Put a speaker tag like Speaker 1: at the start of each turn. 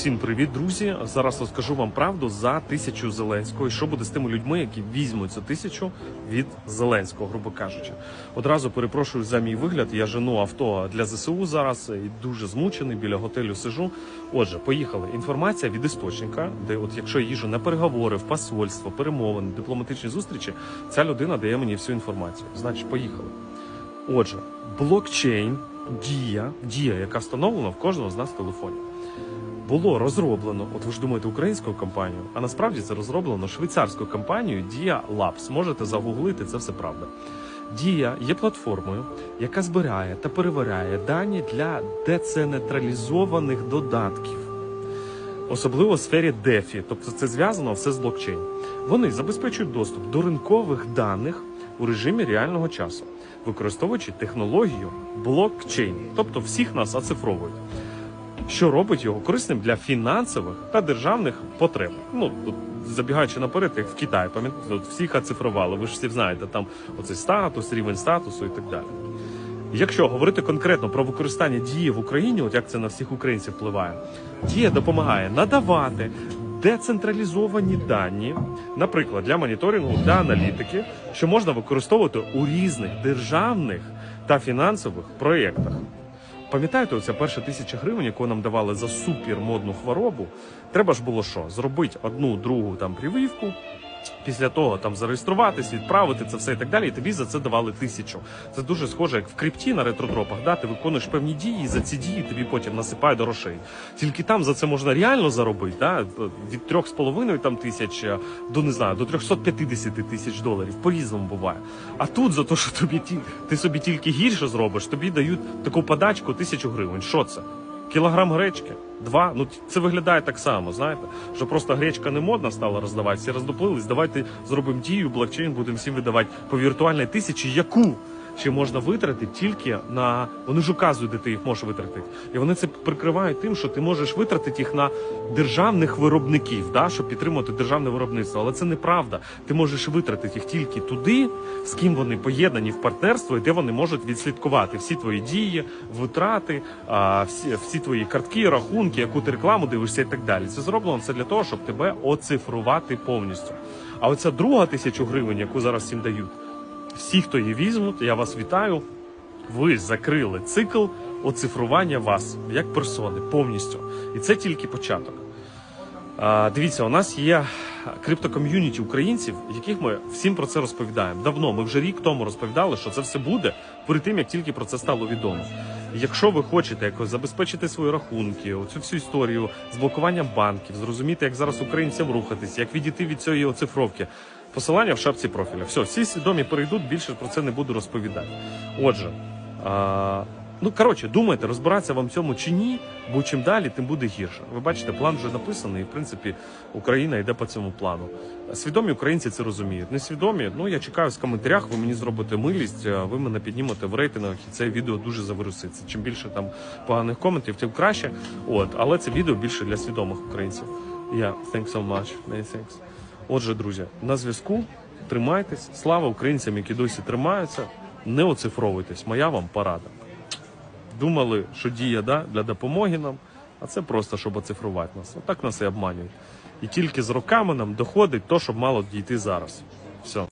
Speaker 1: Всім привіт, друзі! Зараз розкажу вам правду за тисячу Зеленського. І що буде з тими людьми, які візьмуть цю тисячу від Зеленського, грубо кажучи. Одразу перепрошую за мій вигляд. Я жену авто для ЗСУ зараз і дуже змучений. Біля готелю сижу. Отже, поїхали. Інформація від істочника, де, от якщо я їжу на переговори, в посольство, перемовини, дипломатичні зустрічі, ця людина дає мені всю інформацію. Значить, поїхали. Отже, блокчейн, дія, дія, яка встановлена в кожного з нас в телефоні було розроблено, от ви ж думаєте, українською компанією, а насправді це розроблено швейцарською компанією Dia Labs. Можете загуглити, це все правда. Дія є платформою, яка збирає та перевіряє дані для децентралізованих додатків, особливо в сфері DeFi, тобто це зв'язано все з блокчейн. Вони забезпечують доступ до ринкових даних у режимі реального часу, використовуючи технологію блокчейн, тобто всіх нас оцифровують що робить його корисним для фінансових та державних потреб. Ну забігаючи наперед, як в Китаї, пам'ятаєте, всіх оцифрували. Ви ж всі знаєте, там оцей статус, рівень статусу і так далі. Якщо говорити конкретно про використання дії в Україні, от як це на всіх українців впливає, дія допомагає надавати децентралізовані дані, наприклад, для моніторингу для аналітики, що можна використовувати у різних державних та фінансових проєктах. Пам'ятаєте, оця перша тисяча гривень, яку нам давали за супермодну хворобу, треба ж було що? Зробити одну, другу там прививку, після того там зареєструватись, відправити це все і так далі. І тобі за це давали тисячу. Це дуже схоже, як в крипті на ретродропах. Да? Ти виконуєш певні дії, і за ці дії тобі потім насипають грошей. Тільки там за це можна реально заробити, да? від трьох з половиною там тисяч до не знаю, до 350 тисяч доларів. По-різному буває. А тут за те, що тобі ті, ти собі тільки гірше зробиш, тобі дають таку подачку тисячу гривень. Що це? Кілограм гречки, два. Ну це виглядає так само, знаєте, що просто гречка не модна стала роздавати, всі роздоплились. Давайте зробимо дію, блокчейн, будемо всім видавати по віртуальній тисячі, яку ще можна витратити тільки на вони ж указують, де ти їх можеш витратити. І вони це прикривають тим, що ти можеш витратити їх на державних виробників, да, щоб підтримувати державне виробництво. Але це неправда. Ти можеш витратити їх тільки туди, з ким вони поєднані в партнерство, і де вони можуть відслідкувати всі твої дії, витрати, всі, всі твої картки, рахунки, яку ти рекламу дивишся і так далі. Це зроблено все для того, щоб тебе оцифрувати повністю. А оця друга тисячу гривень, яку зараз всім дають. Всі, хто її візьмуть, я вас вітаю. Ви закрили цикл оцифрування вас як персони повністю. І це тільки початок. Дивіться, у нас є криптоком'юніті українців, яких ми всім про це розповідаємо. Давно ми вже рік тому розповідали, що це все буде перед тим, як тільки про це стало відомо. Якщо ви хочете якось забезпечити свої рахунки, оцю всю історію з блокуванням банків, зрозуміти, як зараз українцям рухатись, як відійти від цієї оцифровки. Посилання в шапці профіля. Все, всі свідомі перейдуть, більше про це не буду розповідати. Отже, ну коротше, думайте, розбиратися вам в цьому чи ні, бо чим далі, тим буде гірше. Ви бачите, план вже написаний, і в принципі Україна йде по цьому плану. Свідомі українці це розуміють. Несвідомі, ну я чекаю в коментарях. Ви мені зробите милість, ви мене піднімете в рейтингах, і це відео дуже завируситься. Чим більше там поганих коментів, тим краще. От, але це відео більше для свідомих українців. Yeah, thanks so much. Many thanks. Отже, друзі, на зв'язку. Тримайтесь. Слава українцям, які досі тримаються. Не оцифровуйтесь. Моя вам порада. Думали, що дія да, для допомоги нам, а це просто щоб оцифрувати нас. Отак нас і обманюють. І тільки з роками нам доходить то, що мало дійти зараз. Все.